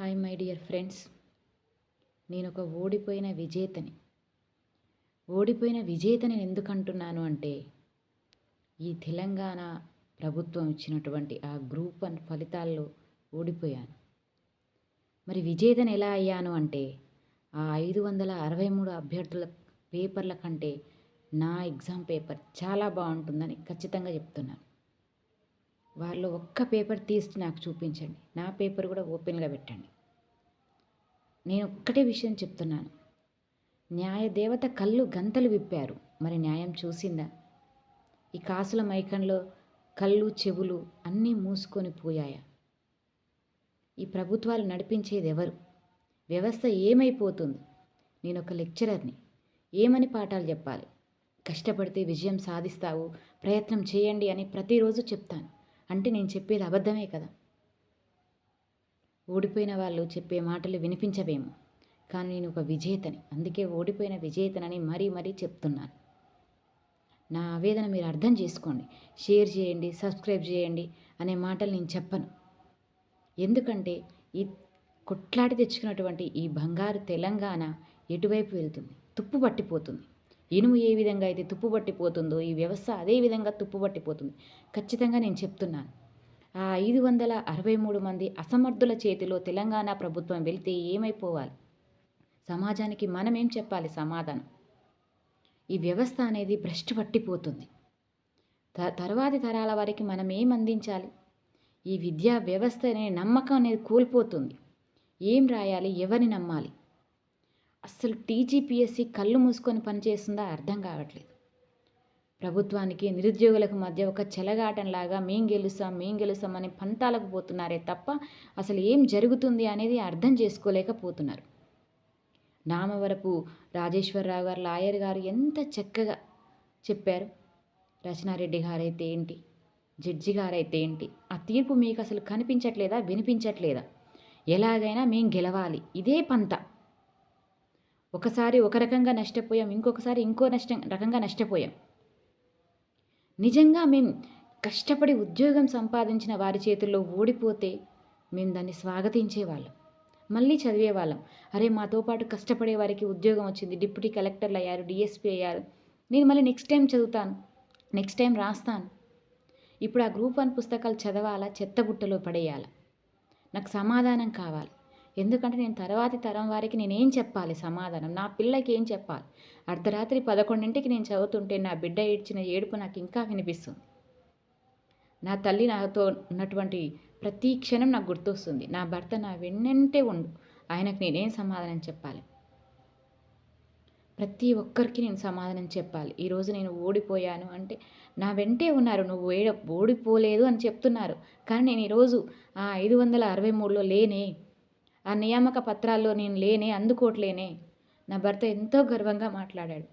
Hi my dear friends. నేను ఒక ఓడిపోయిన విజేతని. ఓడిపోయిన విజేతని ఎందుకు అంటున్నాను అంటే ఈ తెలంగాణ ప్రభుత్వం ఇచ్చినటువంటి ఆ గ్రూప్ అండ్ ఫలితాల్లో ఓడిపోయాను. మరి విజేతని ఎలా అయ్యాను అంటే ఆ ఐదు వందల అరవై మూడు అభ్యర్థుల పేపర్ల కంటే నా ఎగ్జామ్ పేపర్ చాలా బాగుంటుందని ఖచ్చితంగా చెప్తున్నాను. వారిలో ఒక్క పేపర్ తీసి నాకు చూపించండి. నా పేపర్ కూడా ఓపెన్గా పెట్టండి. నేను ఒక్కటే విషయం చెప్తున్నాను. న్యాయ దేవత కళ్ళు గంతలు విప్పారు. మరి న్యాయం చూసిందా? ఈ కాసుల మైకంలో కళ్ళు చెవులు అన్నీ మూసుకొని పోయాయా? ఈ ప్రభుత్వాలు నడిపించేది ఎవరు వ్యవస్థ ఏమైపోతుంది? నేను ఒక లెక్చరర్ని. ఏమని పాఠాలు చెప్పాలి? కష్టపడితే విజయం సాధిస్తావు ప్రయత్నం చేయండి అని ప్రతిరోజు చెప్తాను. అంటే నేను చెప్పేది అబద్ధమే కదా? ఓడిపోయిన వాళ్ళు చెప్పే మాటలు వినిపించవేమో. కానీ నేను ఒక విజేతని. అందుకే ఓడిపోయిన విజేతనని మరీ మరీ చెప్తున్నాను. నా ఆవేదన మీరు అర్థం చేసుకోండి. షేర్ చేయండి సబ్స్క్రైబ్ చేయండి అనే మాటలు నేను చెప్పను. ఎందుకంటే ఈ కొట్లాడి తెచ్చుకున్నటువంటి ఈ బంగారు తెలంగాణ ఎటువైపు వెళ్తుంది? తుప్పు పట్టిపోతుంది. ఇనుము ఏ విధంగా అయితే తుప్పు పట్టిపోతుందో ఈ వ్యవస్థ అదే విధంగా తుప్పు పట్టిపోతుంది. ఖచ్చితంగా నేను చెప్తున్నాను. ఐదు వందల అరవై మూడు మంది అసమర్థుల చేతిలో తెలంగాణ ప్రభుత్వం వెళితే ఏమైపోవాలి? సమాజానికి మనమేం చెప్పాలి? సమాధానం. ఈ వ్యవస్థ అనేది భ్రష్టు పట్టిపోతుంది. త తర్వాతి తరాల వారికి మనం ఏం అందించాలి? ఈ విద్యా వ్యవస్థ అనే నమ్మకం అనేది కోల్పోతుంది. ఏం రాయాలి? ఎవరిని నమ్మాలి? అస్సలు టీజీపీఎస్సీ కళ్ళు మూసుకొని పనిచేస్తుందా? అర్థం కావట్లేదు. ప్రభుత్వానికి నిరుద్యోగులకు మధ్య ఒక చెలగాటంలాగా మేం గెలుస్తాం మేం గెలుస్తాం అని పంతాలకు పోతున్నారే తప్ప అసలు ఏం జరుగుతుంది అనేది అర్థం చేసుకోలేకపోతున్నారు. నామవరపు రాజేశ్వరరావు గారు లాయర్ గారు ఎంత చక్కగా చెప్పారు. రచనారెడ్డి గారైతే ఏంటి? జడ్జి గారైతే ఏంటి? ఆ తీర్పు మీకు అసలు కనిపించట్లేదా? వినిపించట్లేదా? ఎలాగైనా మేం గెలవాలి. ఇదే పంత. ఒకసారి ఒక రకంగా నష్టపోయాం ఇంకొకసారి ఇంకో నష్టం రకంగా నష్టపోయాం. నిజంగా మేం కష్టపడి ఉద్యోగం సంపాదించిన వారి చేతుల్లో ఓడిపోతే మేము దాన్ని స్వాగతించేవాళ్ళం. మళ్ళీ చదివేవాళ్ళం. అరే మాతో పాటు కష్టపడే వారికి ఉద్యోగం వచ్చింది. డిప్యూటీ కలెక్టర్లు అయ్యారు డిఎస్పీ అయ్యారు. నేను మళ్ళీ నెక్స్ట్ టైం చదువుతాను. నెక్స్ట్ టైం రాస్తాను. ఇప్పుడు ఆ గ్రూప్ వన్ పుస్తకాలు చదవాలా? చెత్తబుట్టలో పడేయాలా? నాకు సమాధానం కావాలి. ఎందుకంటే నేను తర్వాతి తరం వారికి నేనేం చెప్పాలి? సమాధానం. నా పిల్లకి ఏం చెప్పాలి? అర్ధరాత్రి పదకొండింటికి నేను చదువుతుంటే నా బిడ్డ ఏడ్చిన ఏడుపు నాకు ఇంకా వినిపిస్తుంది. నా తల్లి నాతో ఉన్నటువంటి ప్రతి క్షణం నాకు గుర్తొస్తుంది. నా భర్త నా వెన్నంటే ఉండు. ఆయనకు నేనేం సమాధానం చెప్పాలి? ప్రతి ఒక్కరికి నేను సమాధానం చెప్పాలి. ఈరోజు నేను ఓడిపోయాను అంటే నా వెంటే ఉన్నారు. నువ్వు ఏడ ఓడిపోలేదు అని చెప్తున్నారు. కానీ నేను ఈరోజు ఆ ఐదు వందల అరవై మూడులో లేనే ఆ నియామక పత్రాల్లో నేను లేనే అందుకోవట్లేనే నా భర్త ఎంతో గర్వంగా మాట్లాడాడు.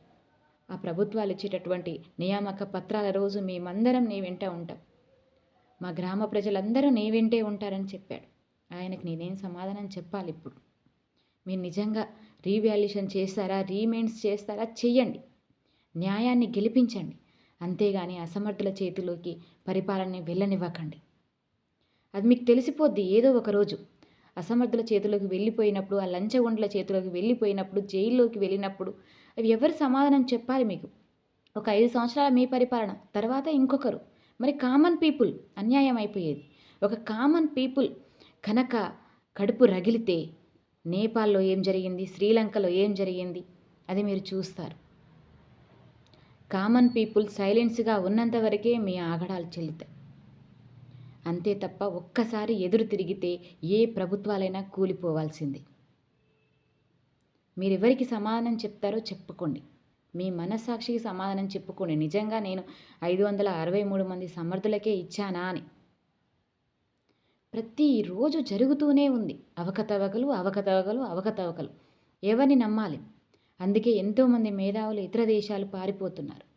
ఆ ప్రభుత్వాలు ఇచ్చేటటువంటి నియామక పత్రాల రోజు మేమందరం నీ వెంట ఉంటాం. మా గ్రామ ప్రజలందరూ నీ వెంటే ఉంటారని చెప్పాడు. ఆయనకు నేనేం సమాధానం చెప్పాలి ఇప్పుడు? మీరు నిజంగా రీవాల్యుయేషన్ చేస్తారా రీమెంట్స్ చేస్తారా? చెయ్యండి. న్యాయాన్ని గెలిపించండి. అంతేగాని అసమర్థుల చేతిలోకి పరిపాలనని వెళ్ళనివ్వకండి. అది మీకు తెలిసిపోద్ది ఏదో ఒక రోజు. అసమర్థుల చేతిలోకి వెళ్ళిపోయినప్పుడు ఆ లంచగొండల చేతిలోకి వెళ్ళిపోయినప్పుడు జైల్లోకి వెళ్ళినప్పుడు అవి ఎవరు సమాధానం చెప్పాలి మీకు? ఒక ఐదు సంవత్సరాల మీ పరిపాలన తర్వాత ఇంకొకరు. మరి కామన్ పీపుల్ అన్యాయం అయిపోయేది. ఒక కామన్ పీపుల్ కనుక కడుపు రగిలితే నేపాల్లో ఏం జరిగింది? శ్రీలంకలో ఏం జరిగింది? అది మీరు చూస్తారు. కామన్ పీపుల్ సైలెన్స్గా ఉన్నంత వరకే మీ ఆగడాలు చెల్లుతాయి. అంతే తప్ప ఒక్కసారి ఎదురు తిరిగితే ఏ ప్రభుత్వాలైనా కూలిపోవాల్సిందే. మీరెవరికి సమాధానం చెప్తారో చెప్పుకోండి. మీ మనస్సాక్షికి సమాధానం చెప్పుకోండి. నిజంగా నేను ఐదు వందల అరవై మూడు మంది సమర్థులకే ఇచ్చానా అని. ప్రతిరోజు జరుగుతూనే ఉంది. అవకతవకలు అవకతవకలు అవకతవకలు. ఎవరిని నమ్మాలి? అందుకే ఎంతోమంది మేధావులు ఇతర దేశాలు పారిపోతున్నారు.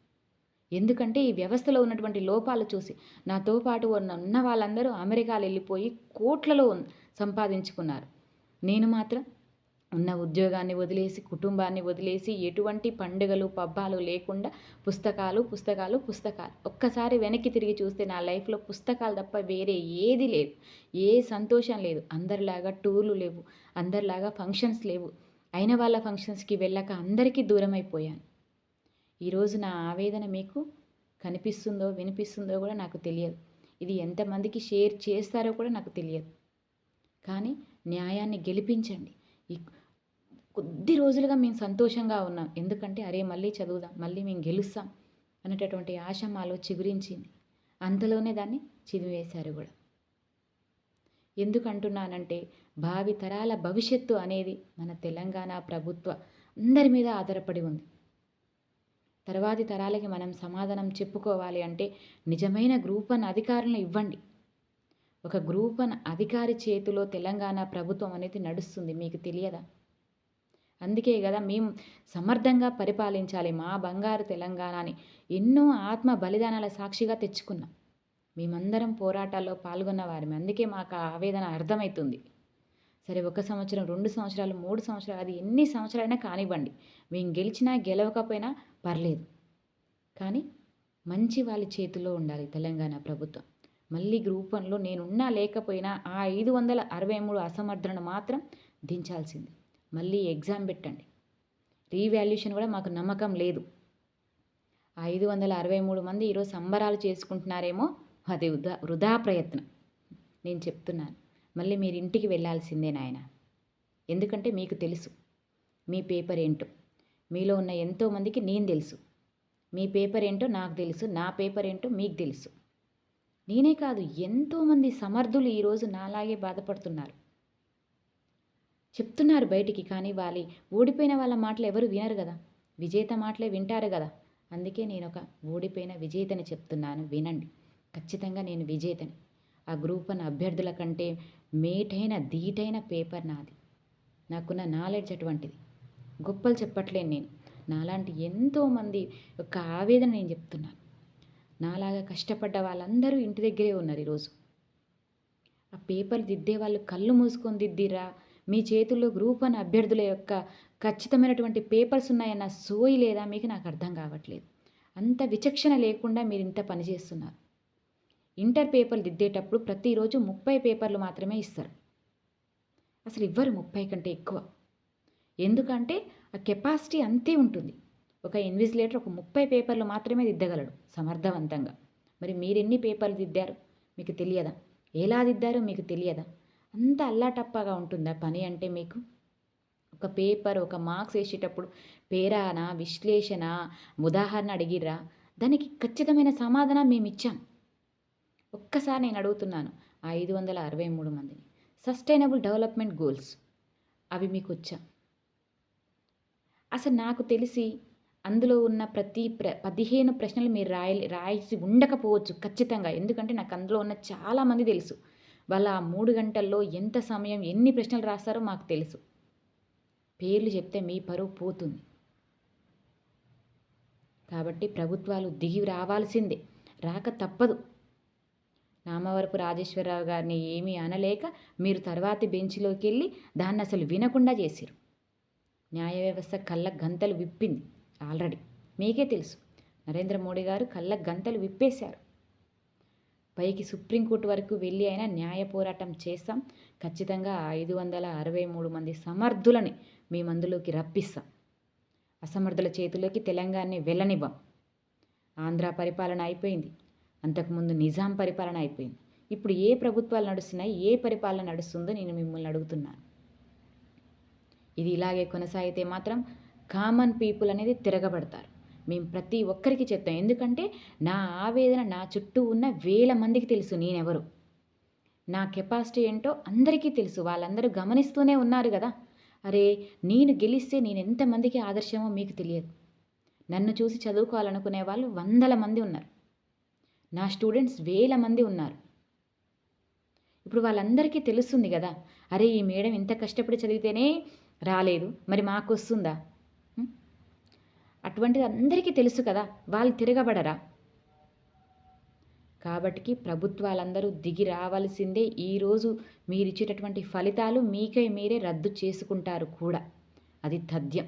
ఎందుకంటే ఈ వ్యవస్థలో ఉన్నటువంటి లోపాలు చూసి నాతో పాటు ఉన్న ఉన్న వాళ్ళందరూ అమెరికాలు వెళ్ళిపోయి కోట్లలో సంపాదించుకున్నారు. నేను మాత్రం ఉన్న ఉద్యోగాన్ని వదిలేసి కుటుంబాన్ని వదిలేసి ఎటువంటి పండుగలు పబ్బాలు లేకుండా పుస్తకాలు పుస్తకాలు పుస్తకాలు ఒక్కసారి వెనక్కి తిరిగి చూస్తే నా లైఫ్లో పుస్తకాలు తప్ప వేరే ఏది లేదు. ఏ సంతోషం లేదు. అందరిలాగా టూర్లు లేవు. అందరిలాగా ఫంక్షన్స్ లేవు. అయిన వాళ్ళ ఫంక్షన్స్కి వెళ్ళక అందరికీ దూరం అయిపోయాను ఈరోజు నా ఆవేదన మీకు కనిపిస్తుందో వినిపిస్తుందో కూడా నాకు తెలియదు. ఇది ఎంతమందికి షేర్ చేస్తారో కూడా నాకు తెలియదు. కానీ న్యాయాన్ని గెలిపించండి. ఈ కొద్ది రోజులుగా మేము సంతోషంగా ఉన్నాం. ఎందుకంటే అరే మళ్ళీ చదువుదాం మళ్ళీ మేము గెలుస్తాం అనేటటువంటి ఆశ మాలో చిగురించింది. అంతలోనే దాన్ని చిదివేశారు కూడా. ఎందుకంటున్నానంటే భావి తరాల భవిష్యత్తు అనేది మన తెలంగాణ ప్రభుత్వ అందరి మీద ఆధారపడి ఉంది. తర్వాతి తరాలకి మనం సమాధానం చెప్పుకోవాలి అంటే నిజమైన గ్రూప్ వన్ అధికారులను ఇవ్వండి. ఒక గ్రూప్ వన్ అధికారి చేతిలో తెలంగాణ ప్రభుత్వం అనేది నడుస్తుంది మీకు తెలియదా? అందుకే కదా మేము సమర్థంగా పరిపాలించాలి. మా బంగారు తెలంగాణని ఎన్నో ఆత్మ బలిదానాల సాక్షిగా తెచ్చుకున్నాం. మేమందరం పోరాటాల్లో పాల్గొన్న వారిని అందుకే మాకు ఆవేదన అర్థమవుతుంది సరే ఒక సంవత్సరం రెండు సంవత్సరాలు మూడు సంవత్సరాలు అది ఎన్ని సంవత్సరాలైనా కానివ్వండి. మేము గెలిచినా గెలవకపోయినా పర్లేదు. కానీ మంచి వాళ్ళ చేతిలో ఉండాలి తెలంగాణ ప్రభుత్వం. మళ్ళీ గ్రూప్ వన్లో నేనున్నా లేకపోయినా ఆ ఐదు వందల అరవై మూడు అసమర్థనను మాత్రం దించాల్సింది. మళ్ళీ ఎగ్జామ్ పెట్టండి. రీవాల్యుయేషన్ కూడా మాకు నమ్మకం లేదు. ఆ ఐదు వందల అరవై మూడు మంది ఈరోజు సంబరాలు చేసుకుంటున్నారేమో అది వృధా వృధా ప్రయత్నం. నేను చెప్తున్నాను. మళ్ళీ మీరు ఇంటికి వెళ్ళాల్సిందే నాయన. ఎందుకంటే మీకు తెలుసు. మీ పేపర్ ఏంటో. మీలో ఉన్న ఎంతోమందికి నేను తెలుసు. మీ పేపర్ ఏంటో నాకు తెలుసు. నా పేపర్ ఏంటో మీకు తెలుసు. నేనే కాదు ఎంతోమంది సమర్థులు ఈరోజు నాలాగే బాధపడుతున్నారు. చెప్తున్నారు బయటికి కానీ వాలి ఓడిపోయిన వాళ్ళ మాటలు ఎవరు వినరు కదా. విజేత మాటలే వింటారు కదా. అందుకే నేను ఒక ఓడిపోయిన విజేతని చెప్తున్నాను. వినండి. ఖచ్చితంగా నేను విజేతని. ఆ గ్రూప్ వన్ అభ్యర్థుల కంటే మేటైన ధీటైన పేపర్ నాది. నాకున్న నాలెడ్జ్ అటువంటిది. గొప్పలు చెప్పట్లేను నేను. నాలాంటి ఎంతోమంది యొక్క ఆవేదన నేను చెప్తున్నాను. నాలాగా కష్టపడ్డ వాళ్ళందరూ ఇంటి దగ్గరే ఉన్నారు ఈరోజు. ఆ పేపర్ దిద్దే వాళ్ళు కళ్ళు మూసుకొని దిద్దిరా మీ చేతుల్లో గ్రూప్ అని అభ్యర్థుల యొక్క ఖచ్చితమైనటువంటి పేపర్స్ ఉన్నాయన్న సోయి లేదా మీకు నాకు అర్థం కావట్లేదు. అంత విచక్షణ లేకుండా మీరు ఇంత పని చేస్తున్నారు. ఇంటర్ పేపర్లు దిద్దేటప్పుడు ప్రతిరోజు ముప్పై పేపర్లు మాత్రమే ఇస్తారు. అసలు ఇవ్వరు ముప్పై కంటే ఎక్కువ? ఎందుకంటే ఆ కెపాసిటీ అంతే ఉంటుంది. ఒక ఇన్విజిలేటర్ ఒక ముప్పై పేపర్లు మాత్రమే దిద్దగలడు సమర్థవంతంగా. మరి మీరెన్ని పేపర్లు దిద్దారు? మీకు తెలియదా? ఎలా దిద్దారో మీకు తెలియదా? అంత అల్లాటప్పగా ఉంటుందా పని అంటే మీకు? ఒక పేపర్ ఒక మార్క్స్ వేసేటప్పుడు పేరాన విశ్లేషణ ఉదాహరణ అడిగిర్రా? దానికి ఖచ్చితమైన సమాధానం మేము ఇచ్చాం ఒక్కసారి నేను అడుగుతున్నాను ఆ ఐదు వందల అరవై మూడు మందిని. Sustainable development goals. అవి మీకు వచ్చా? అసలు నాకు తెలిసి అందులో ఉన్న ప్రతి ప్ర పదిహేను ప్రశ్నలు మీరు రాయ రాసి ఉండకపోవచ్చు ఖచ్చితంగా. ఎందుకంటే నాకు అందులో ఉన్న చాలామంది తెలుసు. వాళ్ళ ఆ మూడు గంటల్లో ఎంత సమయం ఎన్ని ప్రశ్నలు రాస్తారో మాకు తెలుసు. పేర్లు చెప్తే మీ పరువు పోతుంది. కాబట్టి ప్రభుత్వాలు దిగి రావాల్సిందే. రాక తప్పదు. నామవరపు రాజేశ్వరరావు గారిని ఏమీ అనలేక మీరు తర్వాతి బెంచ్లోకి వెళ్ళి దాన్ని అసలు వినకుండా చేశారు. న్యాయ వ్యవస్థ కళ్ళ గంతలు విప్పింది ఆల్రెడీ. మీకే తెలుసు నరేంద్ర మోడీ గారు కళ్ళ గంతలు విప్పేశారు. పైకి సుప్రీంకోర్టు వరకు వెళ్ళి అయినా న్యాయ పోరాటం చేస్తాం. ఖచ్చితంగా ఐదు వందల అరవై మూడు మంది సమర్థులని మీ మందులోకి రప్పిస్తాం. అసమర్థుల చేతిలోకి తెలంగాణని వెళ్ళనివ్వం. ఆంధ్ర పరిపాలన అయిపోయింది. అంతకుముందు నిజాం పరిపాలన అయిపోయింది. ఇప్పుడు ఏ ప్రభుత్వాలు నడుస్తున్నాయి ఏ పరిపాలన నడుస్తుందో నేను మిమ్మల్ని అడుగుతున్నాను ఇది ఇలాగే కొనసాగితే మాత్రం కామన్ పీపుల్ అనేది తిరగబడతారు. మేము ప్రతి ఒక్కరికి చెప్తాం. ఎందుకంటే నా ఆవేదన నా చుట్టూ ఉన్న వేల మందికి తెలుసు నేనెవరు. నా కెపాసిటీ ఏంటో అందరికీ తెలుసు. వాళ్ళందరూ గమనిస్తూనే ఉన్నారు కదా. అరే నేను గెలిస్తే నేను ఎంతమందికి ఆదర్శమో మీకు తెలియదు. నన్ను చూసి చదువుకోవాలనుకునే వాళ్ళు వందల మంది ఉన్నారు. నా స్టూడెంట్స్ వేల మంది ఉన్నారు. ఇప్పుడు వాళ్ళందరికీ తెలుస్తుంది కదా అరే ఈ మేడం ఇంత కష్టపడి చదివితేనే రాలేదు మరి మాకు వస్తుందా అటువంటిది అందరికీ తెలుసు కదా వాళ్ళు తిరగబడరా? కాబట్టి ప్రభుత్వాలందరూ దిగి రావాల్సిందే ఈరోజు మీరిచ్చేటటువంటి ఫలితాలు మీకై మీరే రద్దు చేసుకుంటారు కూడా. అది తథ్యం.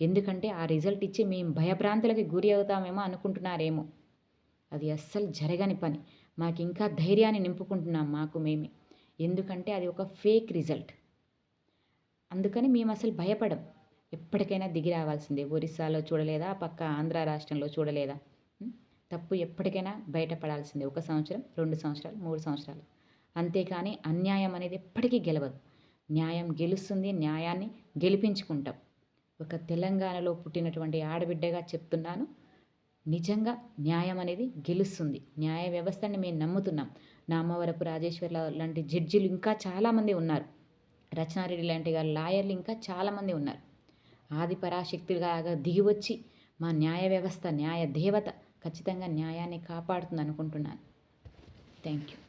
ఎందుకంటే ఆ రిజల్ట్ ఇచ్చి మేము భయభ్రాంతులకి గురి అవుతామేమో అనుకుంటున్నారేమో. అది అస్సలు జరగని పని. మాకు ఇంకా ధైర్యాన్ని నింపుకుంటున్నాం మాకు మేమే. ఎందుకంటే అది ఒక ఫేక్ రిజల్ట్. అందుకని మేము అసలు భయపడం. ఎప్పటికైనా దిగి రావాల్సిందే. ఒరిస్సాలో చూడలేదా? పక్క ఆంధ్ర రాష్ట్రంలో చూడలేదా? తప్పు ఎప్పటికైనా బయటపడాల్సిందే. ఒక సంవత్సరం రెండు సంవత్సరాలు మూడు సంవత్సరాలు. అంతేకాని అన్యాయం అనేది ఎప్పటికీ గెలవదు. న్యాయం గెలుస్తుంది న్యాయాన్ని గెలిపించుకుంటాం. ఒక తెలంగాణలో పుట్టినటువంటి ఆడబిడ్డగా చెప్తున్నాను. నిజంగా న్యాయం అనేది గెలుస్తుంది. న్యాయ వ్యవస్థని మేము నమ్ముతున్నాం. నామవరపు రాజేశ్వర్ల లాంటి జడ్జిలు ఇంకా చాలామంది ఉన్నారు. రచనారెడ్డి లాంటి గారు లాయర్లు ఇంకా చాలామంది ఉన్నారు. ఆది పరాశక్తిగా దిగివచ్చి మా న్యాయ వ్యవస్థ న్యాయ దేవత ఖచ్చితంగా న్యాయాన్ని కాపాడుతుంది అనుకుంటున్నాను. Thank you